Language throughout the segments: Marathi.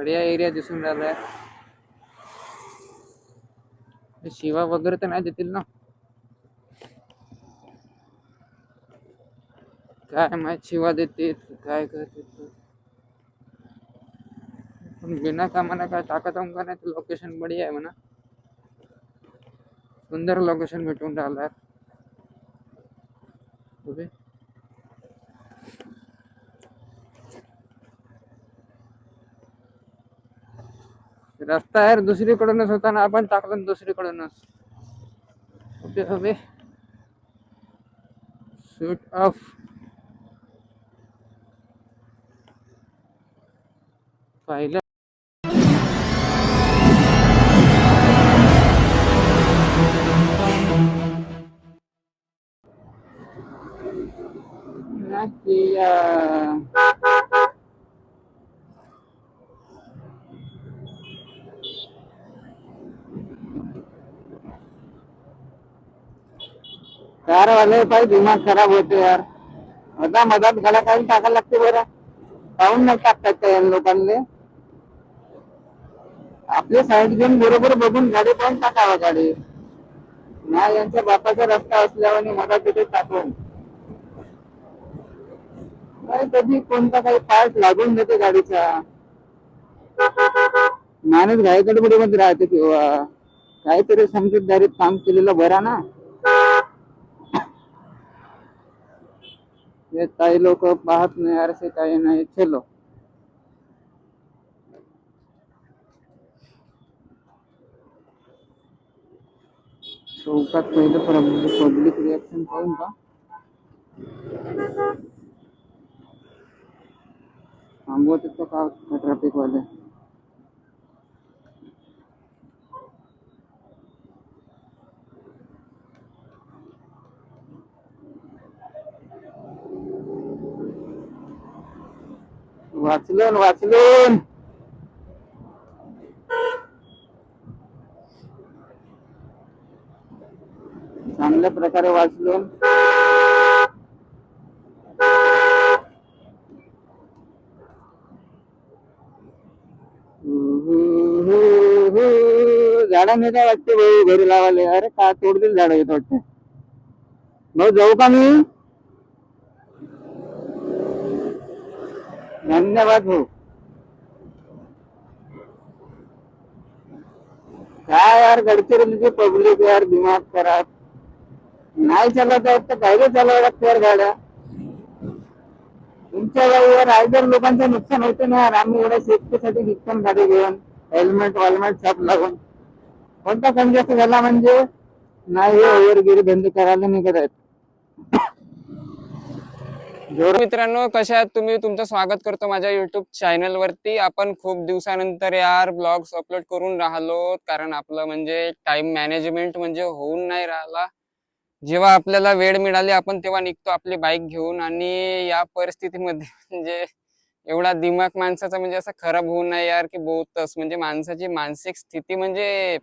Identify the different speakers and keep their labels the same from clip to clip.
Speaker 1: बढिया एरिया दिसून राहिलाय आहे. शिवा वगैरे तर नाही देतील ना? काय माहीत शिवा देतील काय करते पण बिना कामाला काय टाकत आहोत का नाही? लोकेशन बढिया आहे म्हणा. सुंदर लोकेशन भेटून राहिलं यार रस्ता यार दुसरीकडूनच होता ना आपण टाकलं दुसरीकडूनच. Okay okay. शूट ऑफ पाहिलं तयार वाले पाय दिमाग खराब होते यार. मधा मधात घडा काही टाकायला लागते बरं. पाहून नाही टाकतात त्या लोकांना आपले साईड घेऊन बरोबर बघून गाडी पण टाकावा गाडी. ना यांच्या बापाचा रस्ता असल्यावर मला तिथे टाकून. काय कधी कोणता काही पार्ट लागून देते गाडीचा. माणूस घाईकडे मध्ये राहते किंवा काहीतरी समजूतदारीत काम केलेलं बरा ना. हे काही लोक पाहत नाही असे काही नाही छेलो चौकात पहिलं पब्लिक रिॲक्शन पाहून का? थांबवत का ट्रॅफिक वाचलून वाचलून. चांगल्या प्रकारे वाचलून. झाडा नेता वाटते भाऊ घरी लावाले अरे का तोडतील झाड येत वाटते मग जाऊ का मी? धन्यवाद भाऊ. काय यार गडचिरोलीची पब्लिक यार दिमाग करा नाही चालत आहेत तर कायले चालवायला लागते यार गाड्या? तुमच्या गाडीवर आयदर लोकांचं नुकसान होते ना यार. आम्ही एवढ्या सेफ्टीसाठी निघतो गाडी घेऊन हेल्मेट वॉलमेट सब लागून कोणता कमी जास्त झाला म्हणजे? नाही हे ओव्हरगिरी बंद करायला निघत आहेत.
Speaker 2: मित्रांनो कशा आहात तुम्ही? तुमचं स्वागत करतो माझ्या युट्यूब चॅनल वरती. आपण खूप दिवसानंतर यार ब्लॉग्स अपलोड करून राहिलो. कारण आपलं म्हणजे टाइम मॅनेजमेंट म्हणजे होऊन नाही राहिला. जेव्हा आपल्याला वेळ मिळाली आपण तेव्हा निघतो आपली बाईक घेऊन. आणि या परिस्थितीमध्ये म्हणजे एवढा दिमाग माणसाचा म्हणजे असं खराब होऊ नाही यार की बहुतच. म्हणजे माणसाची मानसिक स्थिती म्हणजे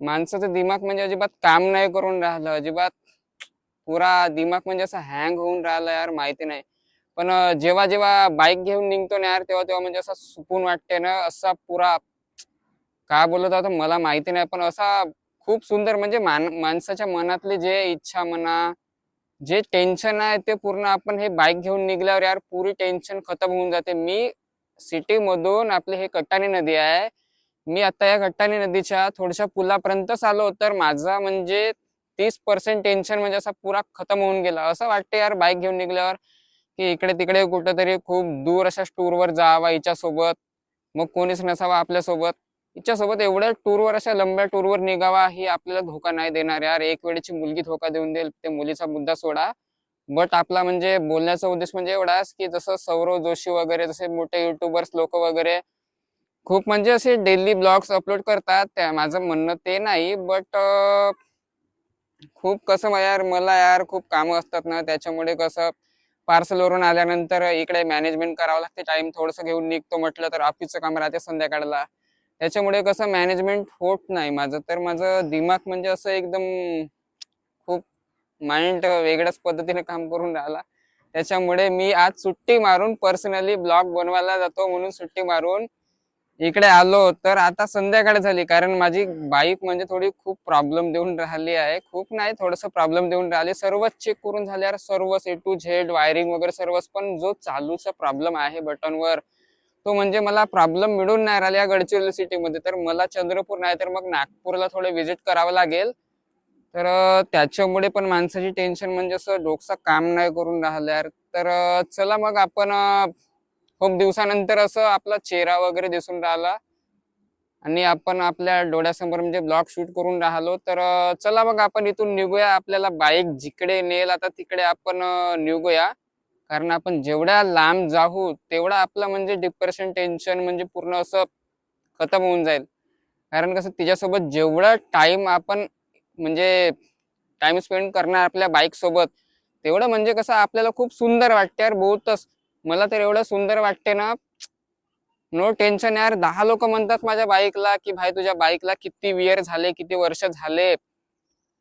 Speaker 2: माणसाचं दिमाग म्हणजे अजिबात काम नाही करून राहिलं. अजिबात पुरा दिमाग म्हणजे असं हँग होऊन राहिला यार माहिती नाही. पण जेव्हा जेव्हा बाईक घेऊन निघतो ना यार तेव्हा तेव्हा म्हणजे असं सुकून वाटते ना असा पुरा काय बोलत होता मला माहिती नाही पण असा खूप सुंदर म्हणजे मान माणसाच्या मनातली जे इच्छा म्हणा जे टेन्शन आहे ते पूर्ण आपण हे बाईक घेऊन निघल्यावर यार पुरी टेन्शन खतम होऊन जाते. मी सिटी मधून आपली हे कट्टाणी नदी आहे मी आता या कट्टाणी नदीच्या थोड्याशा पुलापर्यंतच आलो तर माझा म्हणजे तीस पर्सेंट टेन्शन म्हणजे असा पुरा खतम होऊन गेला. असं वाटतं यार बाईक घेऊन निघल्यावर की इकडे तिकडे कुठेतरी खूप दूर अशा टूरवर जावा हिच्यासोबत. मग कोणीच नसावा आपल्यासोबत. हिच्यासोबत एवढ्या टूरवर अशा लंब्या टूरवर निघावा ही आपल्याला धोका नाही देणार यार. एक वेळेची मुलगी धोका देऊन देईल ते मुलीचा मुद्दा सोडा. बट आपला म्हणजे बोलण्याचा उद्देश म्हणजे एवढाच की जसं सौरव जोशी वगैरे जसे मोठे युट्यूबर्स लोक वगैरे खूप म्हणजे असे डेली ब्लॉग्स अपलोड करतात. त्या माझं म्हणणं ते नाही बट खूप कसं यार मला यार खूप कामं असतात ना त्याच्यामुळे कसं पार्सल वरून आल्यानंतर इकडे मॅनेजमेंट करावं लागते टाइम थोडस घेऊन निघतो म्हटलं तर ऑफिसचं काम राहते संध्याकाळला. त्याच्यामुळे कसं मॅनेजमेंट होत नाही माझं. तर माझं दिमाग म्हणजे असं एकदम खूप माइंड वेगळ्याच पद्धतीने काम करून राहिला. त्याच्यामुळे मी आज सुट्टी मारून पर्सनली ब्लॉग बनवायला जातो म्हणून सुट्टी मारून इकडे आलो तर आता संध्याकाळ झाली कारण माझी बाईक म्हणजे थोडी खूप प्रॉब्लेम देऊन राहिली आहे. खूप नाही थोडस प्रॉब्लेम देऊन राहिली. सर्वच चेक करून झाल्यावर सर्वच ए टू झेड वायरिंग वगैरे सर्वच पण जो चालूचा प्रॉब्लेम आहे बटनवर तो म्हणजे मला प्रॉब्लेम मिळून नाही राहिला या गडचिरोली सिटीमध्ये तर मला चंद्रपूर नाही तर मग नागपूरला थोडं व्हिजिट करावं लागेल. तर त्याच्यामुळे पण माणसाची टेन्शन म्हणजे असं डोकसा काम नाही करून राहिल्यावर. तर चला मग आपण खूप दिवसानंतर असं आपला चेहरा वगैरे दिसून राहिला. आणि आपण आपल्या डोळ्यासमोर म्हणजे ब्लॉग शूट करून राहिलो. तर चला मग आपण इथून निघूया. आपल्याला बाईक जिकडे नेल आता तिकडे आपण निघूया. कारण आपण जेवढ्या लांब जाऊ तेवढा आपला म्हणजे डिप्रेशन टेन्शन म्हणजे पूर्ण असं खतम होऊन जाईल. कारण कसं तिच्यासोबत जेवढा टाइम आपण म्हणजे टाइम स्पेंड करणार आपल्या बाईक सोबत तेवढं म्हणजे कसं आपल्याला खूप सुंदर वाटते यार. बहुतच मला तर एवढं सुंदर वाटते ना. नो टेन्शन यार. दहा लोक म्हणतात माझ्या बाईकला की भाई तुझ्या बाईकला किती वियर झाले किती वर्ष झाले?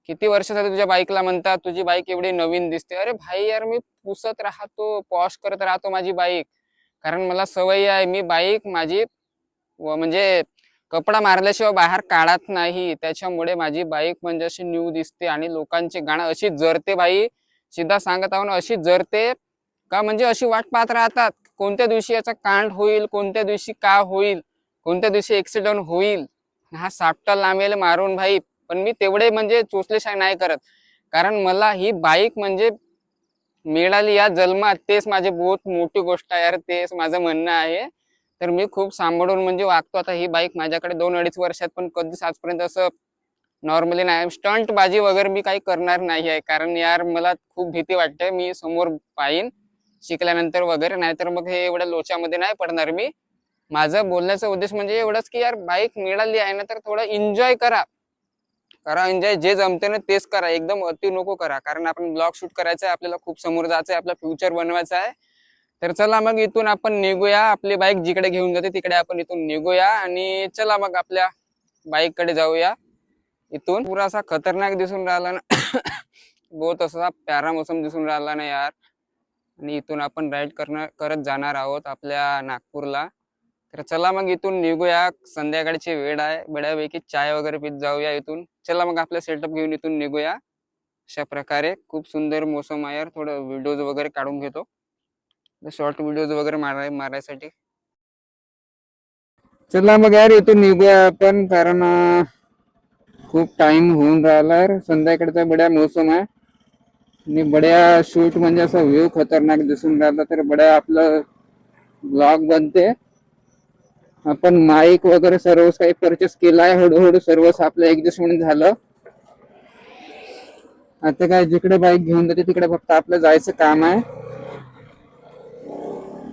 Speaker 2: किती वर्ष झाले तुझ्या बाईकला? म्हणतात. तुझी बाईक एवढी नवीन दिसते. अरे भाई यार मी पुसत राहतो पॉश करत राहतो माझी बाईक. कारण मला सवय आहे. मी बाईक माझी म्हणजे कपडा मारल्याशिवाय बाहेर काढत नाही. त्याच्यामुळे माझी बाईक म्हणजे अशी न्यू दिसते आणि लोकांची गाणं अशी जरते बाई. सिद्धा सांगत आहो ना अशी जरते. का म्हणजे अशी वाट पाहत राहतात कोणत्या दिवशी याचा कांड होईल कोणत्या दिवशी का होईल कोणत्या दिवशी ऍक्सिडेंट होईल. हा सापटा लांबेल मारून भाई पण मी तेवढे म्हणजे चोचलेशाय नाही करत. कारण मला ही बाईक म्हणजे मिळाली या जन्मात तेच माझी बहुत मोठी गोष्ट आहे यार तेच माझं म्हणणं आहे. तर मी खूप सांभाळून म्हणजे वागतो आता ही बाईक माझ्याकडे दोन अडीच वर्षात पण कधीच आजपर्यंत असं नॉर्मली नाही. स्टंट बाजी वगैरे मी काही करणार नाही आहे. कारण यार मला खूप भीती वाटते मी समोर पाहीन. शिकल्यानंतर वगैरे नाहीतर मग हे एवढ्या लोच्यामध्ये नाही पडणार मी. माझं बोलण्याचा उद्देश म्हणजे एवढंच की यार बाईक मिळाली आहे ना तर थोडं एन्जॉय करा. करा एन्जॉय जे जमते ना तेच करा. एकदम अति नको करा. कारण आपण ब्लॉग शूट करायचं आहे आपल्याला खूप समोर जायचं आहे आपला फ्युचर बनवायचा आहे. तर चला मग इथून आपण निघूया. आपली बाईक जिकडे घेऊन जाते तिकडे आपण इथून निघूया. आणि चला मग आपल्या बाईककडे जाऊया. इथून पुरा असा खतरनाक दिसून राहिला ना. बहुत असा प्यारा मोसम दिसून राहिला ना यार. आणि इथून आपण राईड करणार करत जाणार आहोत आपल्या नागपूरला. तर चला मग इथून निघूया. संध्याकाळची वेळ आहे. बड्यापैकी चाय वगैरे पित जाऊया इथून. चला मग आपला सेटअप घेऊन इथून निघूया. अशा प्रकारे खूप सुंदर मोसम आहे यार. थोडं व्हिडिओज वगैरे काढून घेतो. शॉर्ट व्हिडिओज वगैरे माराय मारायसाठी.
Speaker 1: चला मग यार इथून निघूया आपण कारण खूप टाइम होऊन राहिला यार. संध्याकाळचा बड्या मोसम आहे. आणि बड्या शूट म्हणजे असा व्ह्यू खतरनाक दिसून राहिला तर बड्या आपलं ब्लॉग बनते. आपण माईक वगैरे सर्व काही परचेस केलाय हळूहळू सर्वच आपलं ऍडजस्टमेंट झालं. आता काय जिकडे बाईक घेऊन जाते तिकडे फक्त आपलं जायचं काम आहे.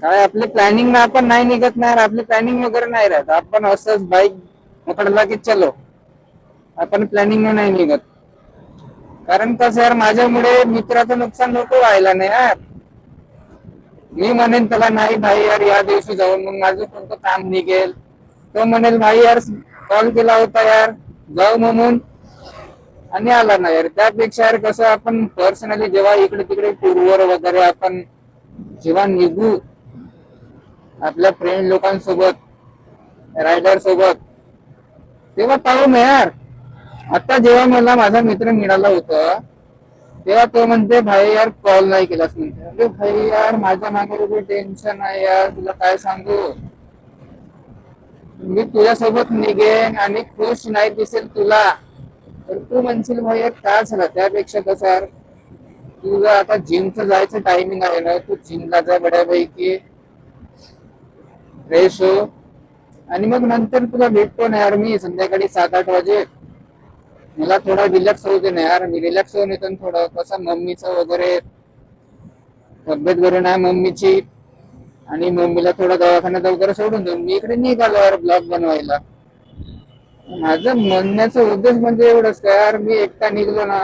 Speaker 1: काय आपले प्लॅनिंग आपण नाही निघत नाही आपली प्लॅनिंग वगैरे नाही राहत. आपण असंच बाईक पकडला की चलो. आपण प्लॅनिंग नाही निघत. कारण कसं यार माझ्यामुळे मित्राचं नुकसान नको व्हायला नाही यार. मी म्हणेन त्याला नाही भाई यार या दिवशी जाऊन मग माझं कोणतं काम निघेल. तो म्हणेल भाई यार कॉल केला होता यार जाऊ म्हणून. आणि आला ना यार. त्यापेक्षा यार कसं आपण पर्सनली जेव्हा इकडे तिकडे टूरवर वगैरे आपण जेव्हा निघू आपल्या फ्रेंड लोकांसोबत रायडर सोबत तेव्हा पाहू ना यार. आता जेव्हा मला माझा मित्र मिळाला होता तेव्हा तो म्हणते भाई यार कॉल नाही केलास म्हणते. अरे भाई यार माझ्या मागे टेन्शन आहे यार तुला काय सांगू? मी तुझ्यासोबत निघेन आणि खुश नाही दिसेल तुला. तर तू म्हणशील भाई यार काय झाला? त्यापेक्षा कसा? यार आता जिमचं जायचं टायमिंग आहे ना तू जिमला जा बड्यापैकी फ्रेश हो. आणि मग नंतर तुला भेटतो ना यार मी संध्याकाळी सात आठ वाजे मला थोडा रिलॅक्स होऊ दे ना यार. मी रिलॅक्स होऊन येतो थोडं. कसं मम्मीचं वगैरे तब्येत बरी नाही मम्मीची. आणि मम्मीला थोडं दवाखान्यात वगैरे सोडून देऊन मी इकडे निघालो यार ब्लॉग बनवायला. माझं म्हणण्याचा उद्देश म्हणजे एवढंच का यार मी एकटा निघलो ना.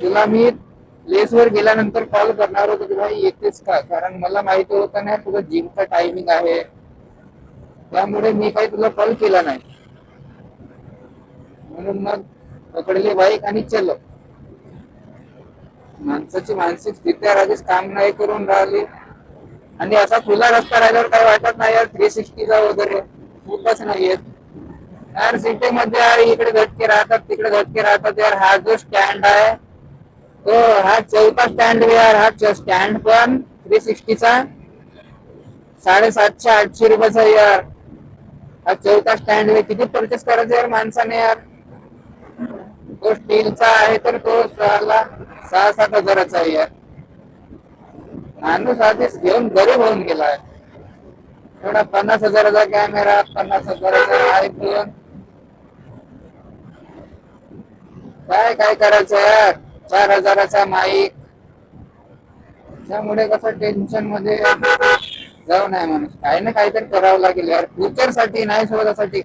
Speaker 1: तुला मी प्लेसवर गेल्यानंतर कॉल करणार होतो की भाई येतेच का? कारण मला माहिती होतं ना तुझं जिमचा टायमिंग आहे. त्यामुळे मी काही तुला कॉल केला नाही. म्हणून मग पकडली बाईक आणि चलो माणसाची मानसिक स्थिती आधीच काम नाही करून राहिली. आणि असा खुला रस्ता राहिल्यावर काही वाटत नाही यार? थ्री सिक्स्टीचा वगैरे. खूपच नाहीयेत यार सिटी मध्ये यार इकडे धटके राहतात तिकडे धटके राहतात यार. हा जो स्टँड आहे तो हा चौथा स्टँड यार. हा स्टँड पण थ्री सिक्स्टीचा साडेसातशे आठशे रुपयाचा यार. हा चौथा स्टँड किती परचेस करायचा यार माणसाने यार? तो स्टीलचा आहे तर तो सहाला सहा सात हजाराचा आहे यार. माणूस आधीच घेऊन गरीब होऊन गेलाय एवढा पन्नास हजाराचा कॅमेरा पन्नास हजाराचा आयफोन काय काय करायचं यार? चार हजाराचा माईक त्यामुळे कसं टेन्शनमध्ये जाऊ नये माणूस. काही ना काहीतरी करावं लागेल यार. फ्युचरसाठी नाही स्वतःसाठी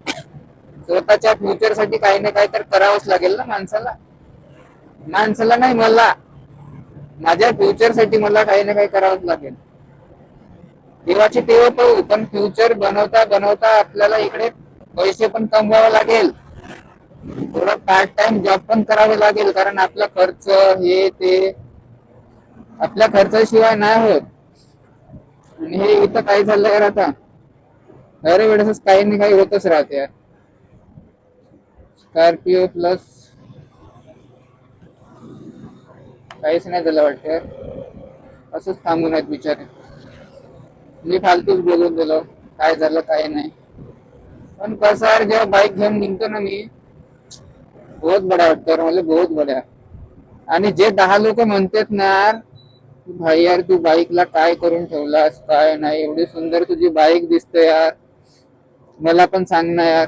Speaker 1: स्वतःच्या फ्युचरसाठी काही ना काही तर करावंच लागेल ना माणसाला. माणसाला नाही मला. माझ्या फ्युचरसाठी मला काही ना काही करावंच लागेल. देवाची तेव्हा पाहू पण फ्युचर बनवता बनवता आपल्याला इकडे पैसे पण कमवावे लागेल. थोडा पार्ट टाइम जॉब पण करावे लागेल कारण आपला खर्च हे ते आपल्या खर्चाशिवाय नाही होत. आणि हे इथं काय झालं यार आता? दर वेळेस काही ना काही होतच राहते यार. Scorpio plus. काहीच नाही झालं वाटतं यार. असंच थांबून आहेत बिचारे. मी फालतूच बोलून दिलो काय झालं काय नाही. पण कसं यार जेव्हा बाईक घेऊन निघतो ना मी बहुत बड्या वाटतं यार मला बहुत बड्या आणि जे दहा लोक म्हणतात ना यार भाई यार तू बाईकला काय करून ठेवलास काय नाही एवढी सुंदर तुझी बाईक दिसते यार. मला पण सांग ना यार.